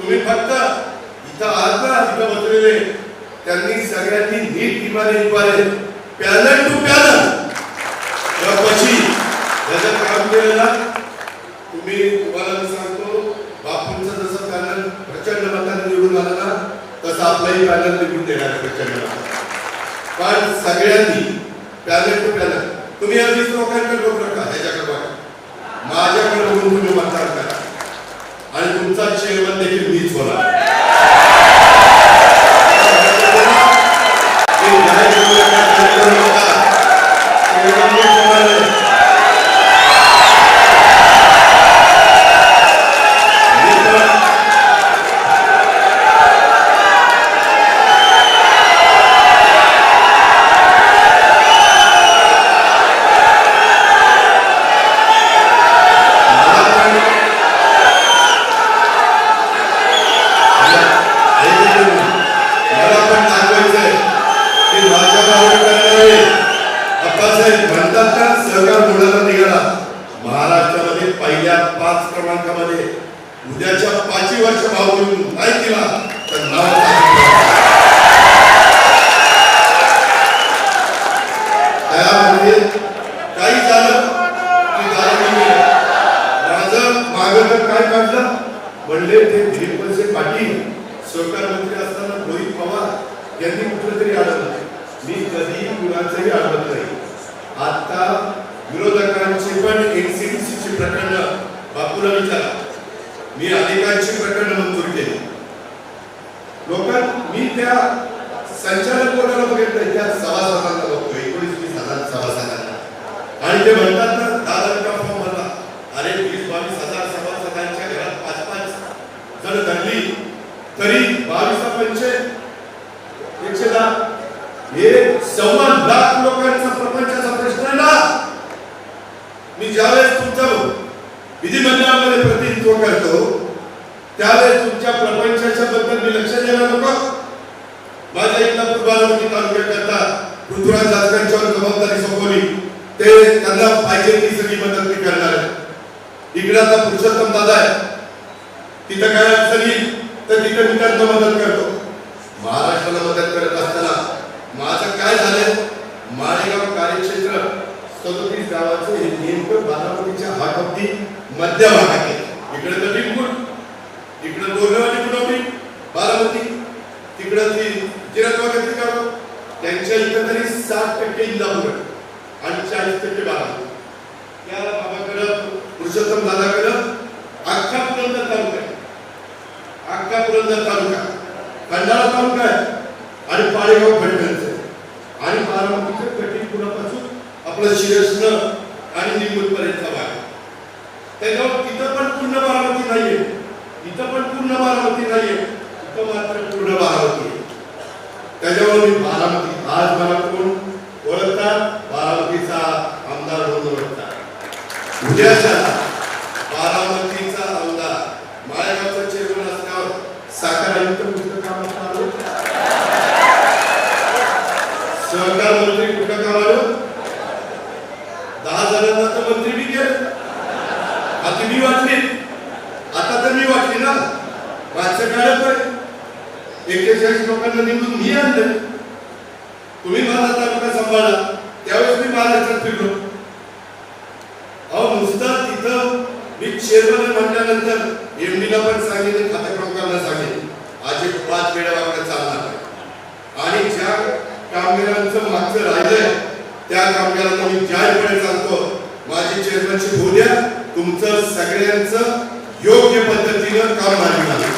तुम्ही फक्त इथं आज ना इथं बसलेले. त्यांनी सगळ्यांनी नीट इमाने इमाने पॅनल टू पॅनल. पशी त्याचं काम केलं ना तुम्ही तुम्हाला सांगतो बापूंचं जसं पॅनल प्रचंड मताने निवडून आलं ना तसं आपलंही पॅनल निवडून देणार प्रचंड पण सगळ्यांनी पॅनल टू पॅनल. तुम्ही अगदीच लोकांकडे बघू नका ह्याच्याकडे बघा? माझ्याकडे बघून तुम्ही मतदान करा आणि तुमचा चेअरमन देखील मीच होणार. सहकार मुलाला निघाला. महाराष्ट्रामध्ये पहिल्या पाच क्रमांकामध्ये उद्याच्या पाचवी वर्ष भाव घेऊन नाही केला? तर नाव त्यामध्ये काही झालं की झालं म्हणजे माझं मागं काय काढलं? म्हणले ते दिलीपवंशे पाटील सहकार मंत्री असताना रोहित पवार यांनी कुठलं तरी आढळलं मी कधीही कुणाचंही अडवत नाही. आता विरोधकांची पण एनसीडीसीची प्रकरण बापूला विचारा. मी अनेकांची प्रकरण मंजूर केली. लोकां मी त्या संचालक बोर्डाला बघितलं त्या सभासदांना बघतो एकोणीस वीस हजार सभासदांना. आणि ते म्हणतात ना दहा लाख फॉर्म भरला. अरे वीस बावीस हजार सभासदांच्या घरात पाच पाच जण धरली तरी बावीस पंचे एकशे दहा हे सव्वा लाख लोक प्रपंचाचा प्रश्न आहे ना मी ज्यावेळेस तुमचं विधिमंडळामध्ये प्रतिनिधित्व करतो त्यावेळेस तुमच्या प्रपंचाच्या बद्दल मी लक्ष द्यायला नको माझ्या इंदापूर बारामती तालुक्याकरता पृथ्वीराज जाधकांच्यावर जबाबदारी सोपवली. ते त्यांना पाहिजे ती सगळी मदत मी करणार आहे. इकडे आता पुरुषोत्तम दादा आहे. तिथं काय अडचण येईल तर तिथं मी त्यांना मदत करतो. महाराष्ट्राला मदत करत असताना माझं काय झालंय? माळेगाव कार्यक्षेत्र सदोतीस गावाचं हे नेमकं बारामतीच्या हाट मध्य भागात आहे. इकडे तर बिलकुल इकडे दोरगावची पुरवठी बारामती तिकडं ती जिरतवागातली गाव त्यांच्या इथं तरी साठ टक्के इंदापूर आहे. आणि चाळीस टक्के बारा त्या बाबाकडं पुरुषोत्तम दादाकडं अख्खा पुरंदर तालुका आहे. अख्खा पुरंदर तालुका. खंडाळा तालुका आहे. आणि पाळेगाव खंडणचं आहे. आणि बारामतीचं कठीणपुरापासून आपलं शिरसनं आणि निंबूतपर्यंतचा भाग त्याच्यावर तिथं पण पूर्ण बारामती नाहीये. इथं पण पूर्ण बारामती नाहीये. इथं मात्र पूर्ण बारामती त्याच्यावर मी बारामती आज मला कोण ओळखतात? बारामतीचा आमदार म्हणून ओळखतात. उद्याच्या बारामतीचा आमदार. माळेगावचा चेअरमन असल्यावर साखर आयुक्त कुठं कामात आलो हो? सहकार मंत्री कुठं काम आलो? दहा जणांना तर मंत्री मी केलं. आता मी वाटली आता तर मी वाटली ना. मागचं काढत एक्केचाळीस लोकांना निवडून मी आणलं. तुम्ही माझा तालुका सांभाळला? त्यावेळेस मी महाराष्ट्रात फिरलो. अहो नुसतं तिथं मी चेअरमन म्हटल्यानंतर एमडीला पण सांगितले खाते प्रमुखांना सांगितले. आज एक पाच वेळा वाकडे चालणार आणि ज्या कामगारांचं मागचं राहिलंय त्या कामगारांना मी जाहीरपणे सांगतो माझी चेअरमनशिप होऊ द्या तुमचं सगळ्यांचं योग्य पद्धतीनं काम मार्गी